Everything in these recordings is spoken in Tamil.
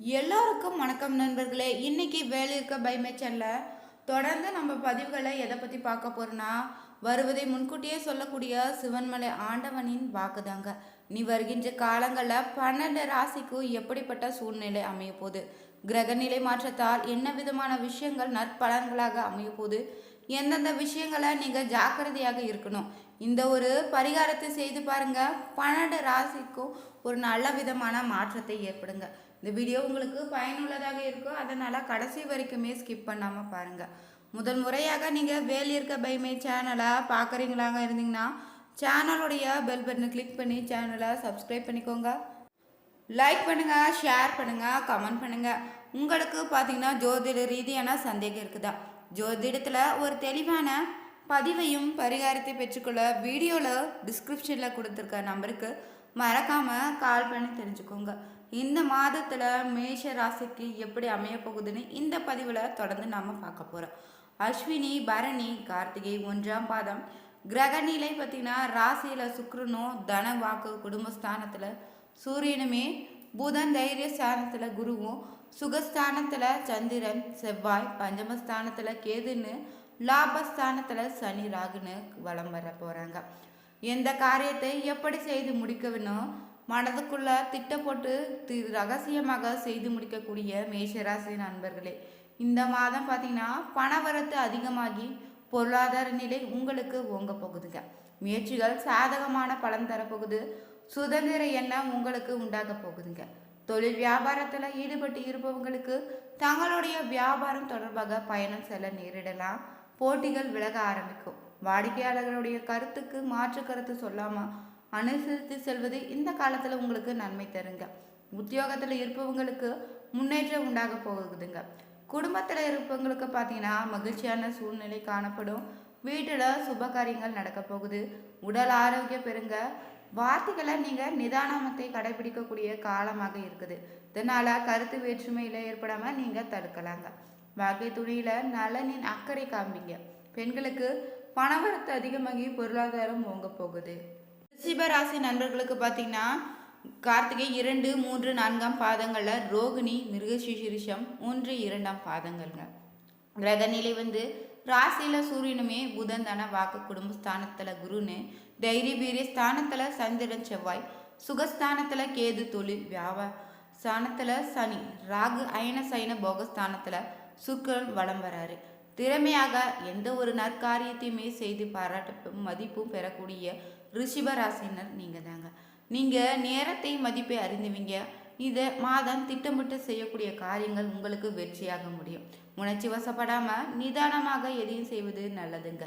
எல்லாருக்கும் வணக்கம் நண்பர்களே. இன்னைக்கு வேலை இருக்க பைமே சேனலில் தொடர்ந்து நம்ம பதிவுகளை எதை பற்றி பார்க்க போகிறோன்னா வருவதை முன்கூட்டியே சொல்லக்கூடிய சிவன்மலை ஆண்டவனின் வாக்குதாங்க. நீ வருகின்ற காலங்களில் பன்னெண்டு ராசிக்கும் எப்படிப்பட்ட சூழ்நிலை அமைய போகுது? கிரகநிலை மாற்றத்தால் என்ன விதமான விஷயங்கள் நற்பலன்களாக அமைய போகுது? எந்தெந்த விஷயங்களை நீங்கள் ஜாக்கிரதையாக இருக்கணும்? இந்த ஒரு பரிகாரத்தை செய்து பாருங்க. பன்னெண்டு ராசிக்கும் ஒரு நல்ல விதமான மாற்றத்தை ஏற்படுங்க. இந்த வீடியோ உங்களுக்கு பயனுள்ளதாக இருக்கும் அதனால் கடைசி வரைக்குமே ஸ்கிப் பண்ணாமல் பாருங்கள் முதல் முறையாக நீங்கள் வேல் இருக்க பைமே சேனலை பார்க்குறீங்களாங்க இருந்தீங்கன்னா சேனலுடைய பெல் பட்டனை கிளிக் பண்ணி சேனலை சப்ஸ்கிரைப் பண்ணிக்கோங்க. லைக் பண்ணுங்கள் ஷேர் பண்ணுங்கள் கமெண்ட் பண்ணுங்கள் உங்களுக்கு பார்த்தீங்கன்னா ஜோதிட ரீதியான சந்தேகம் இருக்குதா? ஜோதிடத்தில் ஒரு தெளிவான பதிவையும் பரிகாரத்தை பெற்றுக்கொள்ள வீடியோவில் டிஸ்கிரிப்ஷனில் கொடுத்துருக்க நம்பருக்கு மறக்காமல் கால் பண்ணி தெரிஞ்சுக்கோங்க. இந்த மாதத்தில் மேஷ ராசிக்கு எப்படி அமைய போகுதுன்னு இந்த பதிவில் தொடர்ந்து நாம் பார்க்க போகிறோம் அஸ்வினி பரணி கார்த்திகை ஒன்றாம் பாதம். கிரகநிலை பார்த்தீங்கன்னா ராசியில் சுக்ரனும் தன வாக்கு குடும்பஸ்தானத்தில் சூரியனுமே புதன் தைரிய ஸ்தானத்தில் குருவும் சுகஸ்தானத்தில் சந்திரன் செவ்வாய் பஞ்சமஸ்தானத்தில் கேதுன்னு லாபஸ்தானத்தில் சனி ராகுன்னு வலம் வர போகிறாங்க எந்த காரியத்தை எப்படி செய்து முடிக்கணும் மனதுக்குள்ள திட்டம் போட்டு தி ரகசியமாக செய்து முடிக்கக்கூடிய மேஷராசி நண்பர்களே இந்த மாதம் பார்த்தீங்கன்னா பணவரத்து அதிகமாகி பொருளாதார நிலை உங்களுக்கு ஓங்க போகுதுங்க. முயற்சிகள் சாதகமான பலன் தரப்போகுது. சுதந்திர எண்ணம் உங்களுக்கு உண்டாக போகுதுங்க. தொழில் வியாபாரத்தில் ஈடுபட்டு இருப்பவங்களுக்கு தங்களுடைய வியாபாரம் தொடர்பாக பயணம் செல்ல நேரிடலாம். போட்டிகள் விலக ஆரம்பிக்கும். வாடிக்கையாளர்களுடைய கருத்துக்கு மாற்று கருத்து சொல்லாமல் அனுசரித்து செல்வது இந்த காலத்தில் உங்களுக்கு நன்மை தருங்க. உத்தியோகத்தில் இருப்பவங்களுக்கு முன்னேற்றம் உண்டாக போகுதுங்க. குடும்பத்தில் இருப்பவங்களுக்கு பார்த்தீங்கன்னா மகிழ்ச்சியான சூழ்நிலை காணப்படும். வீட்டில் சுப காரியங்கள் நடக்க போகுது. உடல் ஆரோக்கியம் பெறுங்க வார்த்தைகளை நீங்கள் நிதானமத்தை கடைபிடிக்கக்கூடிய காலமாக இருக்குது. இதனால் கருத்து வேற்றுமையில் ஏற்படாமல் நீங்கள் தடுக்கலாங்க. வாழ்க்கை துணியில் நலனின் அக்கறை காமிங்க பெண்களுக்கு பணவரத்து அதிகமாகி பொருளாதாரம் ஓங்க போகுது. ரிஷிபராசி நண்பர்களுக்கு பார்த்தீங்கன்னா கார்த்திகை இரண்டு மூன்று நான்காம் பாதங்களில் ரோகிணி மிருகசீரிஷம் மூன்று இரண்டாம் பாதங்கள்ங்க. கிரகநிலை வந்து ராசியில் சூரியனுமே புதன் தானே வாக்கு குடும்பஸ்தானத்தில் குருன்னு தைரிய பீரிய ஸ்தானத்தில் சந்திரன் செவ்வாய் சுகஸ்தானத்தில் கேது தொழில் வியாபார ஸ்தானத்தில் சனி ராகு அயன சைன போகஸ்தானத்தில் சுக்கரன் வலம் வராரு. திறமையாக எந்த ஒரு நற்காரியத்தையுமே செய்து பாராட்ட மதிப்பும் பெறக்கூடிய ரிஷிபராசினர் நீங்கள் தாங்க. நீங்கள் நேரத்தை மதிப்பை அறிந்துவீங்க. இதை மாதம் திட்டமிட்டு செய்யக்கூடிய காரியங்கள் உங்களுக்கு வெற்றியாக முடியும். உணர்ச்சி வசப்படாமல் நிதானமாக எதையும் செய்வது நல்லதுங்க.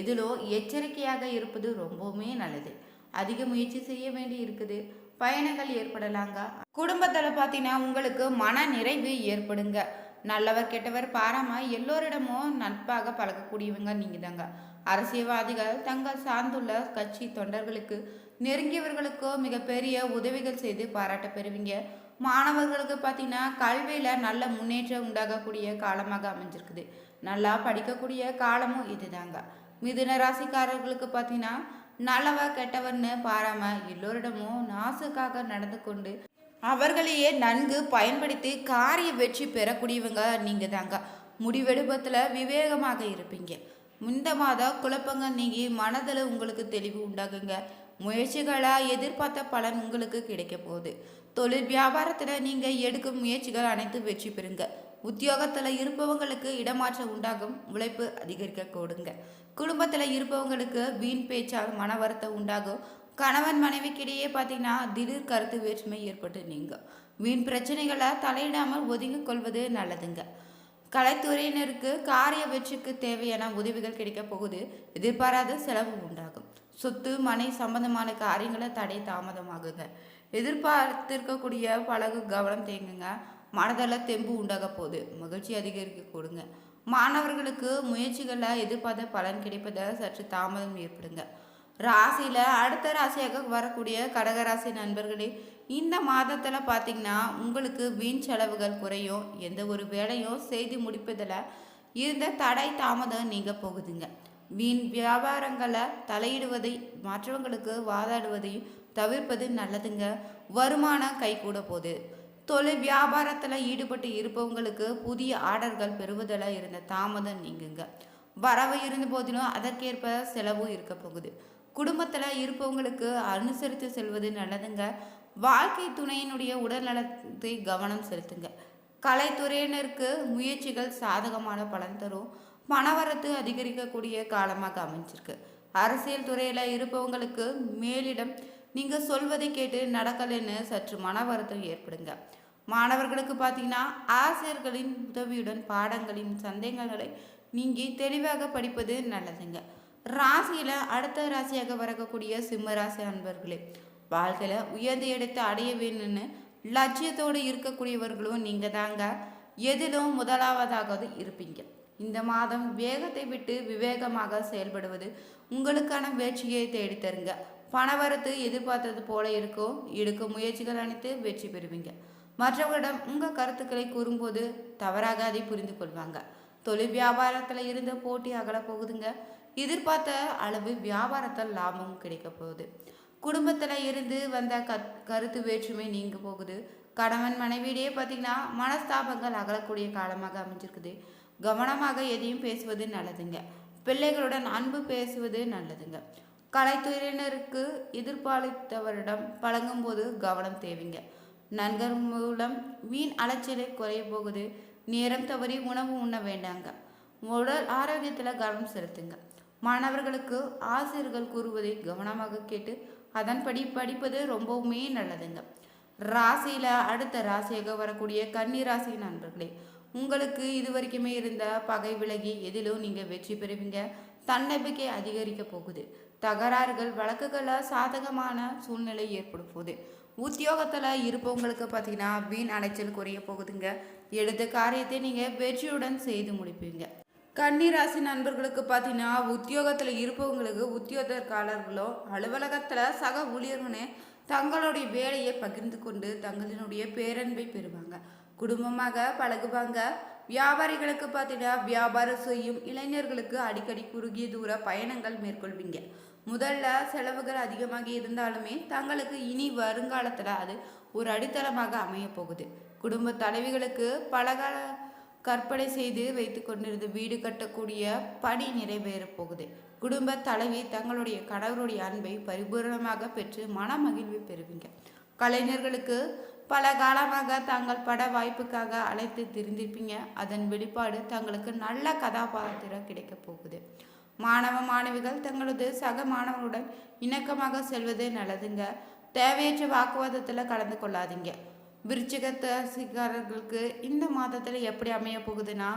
எதிலோ எச்சரிக்கையாக இருப்பது ரொம்பவுமே நல்லது. அதிக முயற்சி செய்ய வேண்டி இருக்குது. பயணங்கள் ஏற்படலாங்க. குடும்பத்தில் பார்த்தீங்கன்னா உங்களுக்கு மன நிறைவு ஏற்படுங்க. நல்லவர் கெட்டவர் பாராம எல்லோரிடமும் நட்பாக பழகக்கூடியவங்க நீங்கள் தாங்க அரசியல்வாதிகள் தங்கள் சார்ந்துள்ள கட்சி தொண்டர்களுக்கு நெருங்கியவர்களுக்கோ மிகப்பெரிய உதவிகள் செய்து பாராட்ட பெறுவீங்க. மாணவர்களுக்கு பார்த்தீங்கன்னா கல்வியில் நல்ல முன்னேற்றம் உண்டாகக்கூடிய காலமாக அமைஞ்சிருக்குது. நல்லா படிக்கக்கூடிய காலமும் இதுதாங்க. மிதுன ராசிக்காரர்களுக்கு பார்த்தீங்கன்னா நல்லவ கெட்டவர்னு பாராம எல்லோரிடமும் நாசுக்காக நடந்து கொண்டு அவர்களையே நன்கு பயன்படுத்தி காரிய வெற்றி பெறக்கூடியவங்க நீங்கள் தாங்க முடிவெடுப்பத்தில் விவேகமாக இருப்பீங்க. இந்த மாதம் குழப்பங்கள் நீங்கி மனதில் உங்களுக்கு தெளிவு உண்டாகுங்க. முயற்சிகளாக எதிர்பார்த்த பலன் உங்களுக்கு கிடைக்க போகுது. தொழில் வியாபாரத்தில் நீங்கள் எடுக்கும் முயற்சிகள் அனைத்து வெற்றி பெறுங்க. உத்தியோகத்தில் இருப்பவங்களுக்கு இடமாற்றம் உண்டாகும். உழைப்பு அதிகரிக்க கூடுங்க. குடும்பத்தில் இருப்பவங்களுக்கு வீண் பேச்சால் மன வருத்தம் உண்டாகும். கணவன் மனைவிக்கிடையே பார்த்தீங்கன்னா திடீர் கருத்து வேற்றுமை ஏற்பட்டு நீங்க வீண் பிரச்சனைகளை தலையிடாமல் ஒதுங்கிக் கொள்வது நல்லதுங்க. கலைத்துறையினருக்கு காரிய வெற்றிக்கு தேவையான உதவிகள் கிடைக்க போகுது. எதிர்பாராத செலவு உண்டாகும். சொத்து மனை சம்பந்தமான காரியங்களை தடை தாமதமாகுங்க. எதிர்பார்த்திருக்கக்கூடிய பழகு கவனம் தேங்குங்க. மனதில் தெம்பு உண்டாக போகுது. மகிழ்ச்சி அதிகரிக்க கொடுங்க. மாணவர்களுக்கு முயற்சிகளில் எதிர்பார்த்த பலன் கிடைப்பதை சற்று தாமதம் ஏற்படுங்க. ராசியில் அடுத்த ராசியாக வரக்கூடிய கடகராசி நண்பர்களே இந்த மாதத்தில் பார்த்திங்கன்னா உங்களுக்கு வீண் செலவுகள் குறையும். எந்த ஒரு வேலையும் செய்து முடிப்பதில் இருந்த தடை தாமதம் நீங்கள் போகுதுங்க. வீண் வியாபாரங்களை தலையிடுவதை மற்றவங்களுக்கு வாதாடுவதையும் தவிர்ப்பது நல்லதுங்க. வருமானம் கை கூட போகுது. தொழில் வியாபாரத்தில் ஈடுபட்டு இருப்பவங்களுக்கு புதிய ஆர்டர்கள் பெறுவதில் இருந்த தாமதம் நீங்குங்க. வரவு இருந்த போதிலும் அதற்கேற்ப செலவும் இருக்க போகுது. குடும்பத்தில் இருப்பவங்களுக்கு அனுசரித்து செல்வது நல்லதுங்க. வாழ்க்கை துணையினுடைய உடல்நலத்தை கவனம் செலுத்துங்க. கலைத்துறையினருக்கு முயற்சிகள் சாதகமான பலன் தரும். பணவரத்து அதிகரிக்கக்கூடிய காலமாக அமைஞ்சிருக்கு. அரசியல் துறையில் இருப்பவங்களுக்கு மேலிடம் நீங்கள் சொல்வதை கேட்டு நடக்கலைன்னு சற்று மன வருத்தம் ஏற்படுங்க. மாணவர்களுக்கு பார்த்தீங்கன்னா ஆசிரியர்களின் உதவியுடன் பாடங்களின் சந்தேகங்களை நீங்கி தெளிவாக படிப்பது நல்லதுங்க. ராசியில் அடுத்த ராசியாக வரக்கூடிய சிம்ம ராசி அன்பர்களே வாழ்க்கையில் உயர்ந்த இடத்தை அடைய வேணும்னு லட்சியத்தோடு இருக்கக்கூடியவர்களும் நீங்கள் தாங்க. எதிலும் முதலாவதாக இருப்பீங்க. இந்த மாதம் வேகத்தை விட்டு விவேகமாக செயல்படுவது உங்களுக்கான வெற்றியை தேடித்தருங்க பணவரத்து எதிர்பார்த்தது போல இருக்கும். எடுக்கும் முயற்சிகள் அனைத்து வெற்றி பெறுவீங்க. மற்றவர்களிடம் உங்கள் கருத்துக்களை கூறும்போது தவறாக அதை புரிந்து கொள்வாங்க. தொழில் வியாபாரத்தில் இருந்த போட்டி அகல போகுதுங்க. எதிர்பார்த்த அளவு வியாபாரத்தில் லாபமும் கிடைக்க போகுது. குடும்பத்தில் இருந்து வந்த கத் கருத்து வேற்றுமை நீங்க போகுது. கணவன் மனைவியிடையே பார்த்தீங்கன்னா மனஸ்தாபங்கள் அகலக்கூடிய காலமாக அமைஞ்சிருக்குது. கவனமாக எதையும் பேசுவது நல்லதுங்க. பிள்ளைகளுடன் அன்பு பேசுவது நல்லதுங்க. கலைத்துறையினருக்கு எதிர்பாலித்தவரிடம் பழங்கும்போது கவனம் தேவைங்க. நண்பர் மூலம் வீண் அலைச்சலை குறைய போகுது. நேரம் தவறி உணவு உண்ண வேண்டாங்க. உடல் ஆரோக்கியத்தில் கவனம் செலுத்துங்க. மாணவர்களுக்கு ஆசிரியர்கள் கூறுவதை கவனமாக கேட்டு அதன்படி படிப்பது ரொம்பவுமே நல்லதுங்க. ராசியில் அடுத்த ராசியாக வரக்கூடிய கன்னி ராசி நண்பர்களே உங்களுக்கு இது வரைக்குமே இருந்த பகை விலகி எதிலும் நீங்கள் வெற்றி பெறுவீங்க. தன்னம்பிக்கை அதிகரிக்க போகுது. தகராறுகள் வழக்குகளில் சாதகமான சூழ்நிலை ஏற்படும் போகுது உத்தியோகத்தில் இருப்பவங்களுக்கு பார்த்தீங்கன்னா வீண் அலைச்சல் குறைய போகுதுங்க. எடுத்த காரியத்தை நீங்கள் வெற்றியுடன் செய்து முடிப்பீங்க. கன்னிராசி நண்பர்களுக்கு பார்த்தீங்கன்னா உத்தியோகத்தில் இருப்பவங்களுக்கு உத்தியோகக்காரர்களோ அலுவலகத்தில் சக ஊழியர்களே தங்களுடைய வேலையை பகிர்ந்து கொண்டு தங்களினுடைய பேரன்பை பெறுவாங்க. குடும்பமாக பழகுவாங்க. வியாபாரிகளுக்கு பார்த்தீங்கன்னா வியாபாரம் செய்யும் இளைஞர்களுக்கு அடிக்கடி குறுகிய தூர பயணங்கள் மேற்கொள்வீங்க. முதல்ல செலவுகள் அதிகமாக இருந்தாலுமே தங்களுக்கு இனி வருங்காலத்தில் அது ஒரு அடித்தளமாக அமைய போகுது. குடும்ப தலைவிகளுக்கு பலகால கற்பனை செய்து வைத்து கொண்டிருந்த வீடு கட்டக்கூடிய பணி நிறைவேறப் போகுது. குடும்ப தலைவி தங்களுடைய கணவருடைய அன்பை பரிபூரணமாக பெற்று மன மகிழ்வு பெறுவீங்க. கலைஞர்களுக்கு பல காலமாக தாங்கள் பட வாய்ப்புக்காக அழைத்து திரிந்திருப்பீங்க. அதன் வெளிப்பாடு தங்களுக்கு நல்ல கதாபாத்திரம் கிடைக்க போகுது. மாணவ மாணவிகள் தங்களது சக மாணவர்களுடன் இணக்கமாக செல்வது நல்லதுங்க. தேவையற்ற வாக்குவாதத்தில் கலந்து கொள்ளாதீங்க. விருச்சிகத்தசிக்காரர்களுக்கு இந்த மாதத்தில் எப்படி அமைய போகுதுன்னா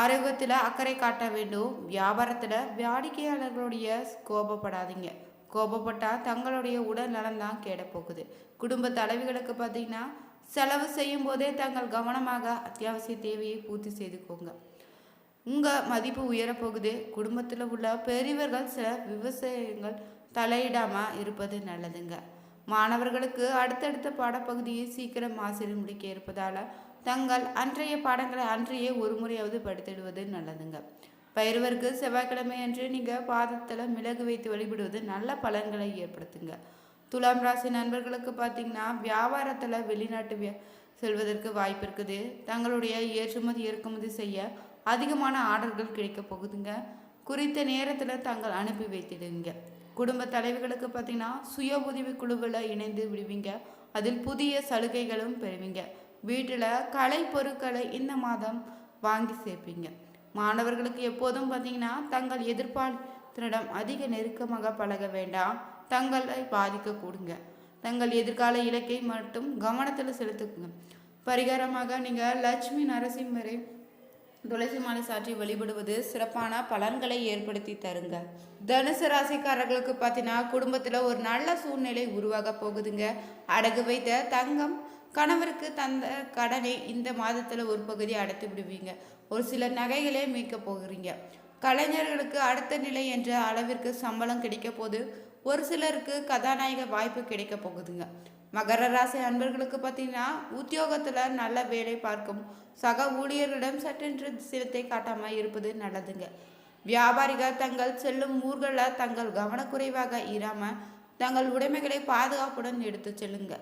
ஆரோக்கியத்தில் அக்கறை காட்ட வேண்டும். வியாபாரத்தில் வாடிக்கையாளர்களுடைய கோபப்படாதீங்க. கோபப்பட்டால் தங்களுடைய உடல் நலம் தான் கேடப்போகுது குடும்ப தலைவிகளுக்கு பார்த்தீங்கன்னா செலவு செய்யும் போதே தங்கள் கவனமாக அத்தியாவசிய தேவையை பூர்த்தி செய்துக்கோங்க. உங்கள் மதிப்பு உயரப்போகுது குடும்பத்தில் உள்ள பெரியவர்கள் சில விவசாயங்கள் தலையிடாமல் இருப்பது நல்லதுங்க. மாணவர்களுக்கு அடுத்தடுத்த பாடப்பகுதியை சீக்கிரம் ஆசிரியர் முடிக்க இருப்பதால் தங்கள் அன்றைய பாடங்களை அன்றையே ஒரு முறையாவது படித்திடுவது நல்லதுங்க. பயிர்வருக்கு செவ்வாய்க்கிழமை அன்று நீங்கள் பாதத்தில் மிளகு வைத்து வழிபடுவது நல்ல பலன்களை ஏற்படுத்துங்க. துலாம் ராசி நண்பர்களுக்கு பார்த்தீங்கன்னா வியாபாரத்தில் வெளிநாட்டு செல்வதற்கு வாய்ப்பு இருக்குது. தங்களுடைய ஏற்றுமதி இறக்குமதி செய்ய அதிகமான ஆர்டர்கள் கிடைக்க போகுதுங்க. குறித்த நேரத்தில் தாங்கள் அனுப்பி வைத்திடுங்க. குடும்ப தலைவிகளுக்கு பார்த்தீங்கன்னா சுய உதவி குழுவில் இணைந்து விடுவீங்க. அதில் புதிய சலுகைகளும் பெறுவீங்க. வீட்டில் கலை பொருட்களை இந்த மாதம் வாங்கி சேர்ப்பீங்க. மாணவர்களுக்கு எப்போதும் பார்த்தீங்கன்னா தங்கள் எதிர்பார்த்தனிடம் அதிக நெருக்கமாக பழக வேண்டாம். தங்களை பாதிக்க கூடுங்க. தங்கள் எதிர்கால இலக்கை மட்டும் கவனத்தில் செலுத்துக்குங்க பரிகாரமாக நீங்கள் லட்சுமி நரசிம்மரை துளசி மாலை சாற்றி வழிபடுவது சிறப்பான பலன்களை ஏற்படுத்தி தருங்க. தனுசு ராசிக்காரர்களுக்கு பார்த்தீங்கன்னா குடும்பத்தில் ஒரு நல்ல சூழ்நிலை உருவாக போகுதுங்க. அடகு வைத்த தங்கம் கணவருக்கு தந்த கடனை இந்த மாதத்தில் ஒரு பகுதி அடைத்து விடுவீங்க. ஒரு சில நகைகளே மீட்க போகிறீங்க. கலைஞர்களுக்கு அடுத்த நிலை என்ற அளவிற்கு சம்பளம் கிடைக்க போது ஒரு சிலருக்கு கதாநாயக வாய்ப்பு கிடைக்க போகுதுங்க. மகர ராசி அன்பர்களுக்கு பார்த்தீங்கன்னா உத்தியோகத்தில் நல்ல வேலை பார்க்கும். சக ஊழியர்களிடம் சற்றென்று சிரத்தை காட்டாமல் இருப்பது நல்லதுங்க. வியாபாரிகள் தங்கள் செல்லும் ஊர்களில் தங்கள் கவனக்குறைவாக இராமல் தங்கள் உடைமைகளை பாதுகாப்புடன் எடுத்து செல்லுங்க.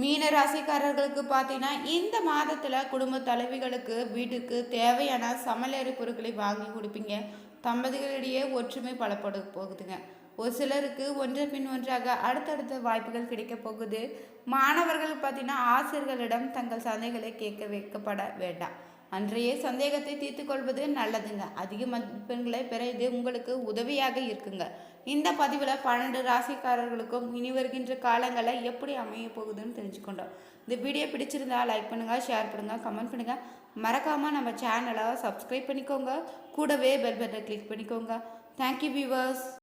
மீன ராசிக்காரர்களுக்கு பார்த்தீங்கன்னா இந்த மாதத்தில் குடும்ப தலைவிகளுக்கு வீட்டுக்கு தேவையான சமையலறை பொருட்களை வாங்கி கொடுப்பீங்க. தம்பதிகளிடையே ஒற்றுமை பலப்பட போகுதுங்க. ஒரு சிலருக்கு ஒன்று பின் ஒன்றாக அடுத்தடுத்த வாய்ப்புகள் கிடைக்க போகுது. மாணவர்கள் பார்த்தீங்கன்னா ஆசிரியர்களிடம் தங்கள் சந்தைகளை கேட்க வைக்கப்பட வேண்டாம். அன்றைய சந்தேகத்தை தீர்த்து கொள்வது நல்லதுங்க. அதிக மதிப்பெண்களை பெற இது உங்களுக்கு உதவியாக இருக்குங்க. இந்த பதிவில் பன்னெண்டு ராசிக்காரர்களுக்கும் இனி வருகின்ற காலங்களை எப்படி அமைய போகுதுன்னு தெரிஞ்சுக்கொண்டோம். இந்த வீடியோ பிடிச்சிருந்தா லைக் பண்ணுங்கள் ஷேர் பண்ணுங்கள் கமெண்ட் பண்ணுங்கள் மறக்காமல் நம்ம சேனலை சப்ஸ்கிரைப் பண்ணிக்கோங்க. கூடவே பெல் பட்டனை கிளிக் பண்ணிக்கோங்க. Thank you viewers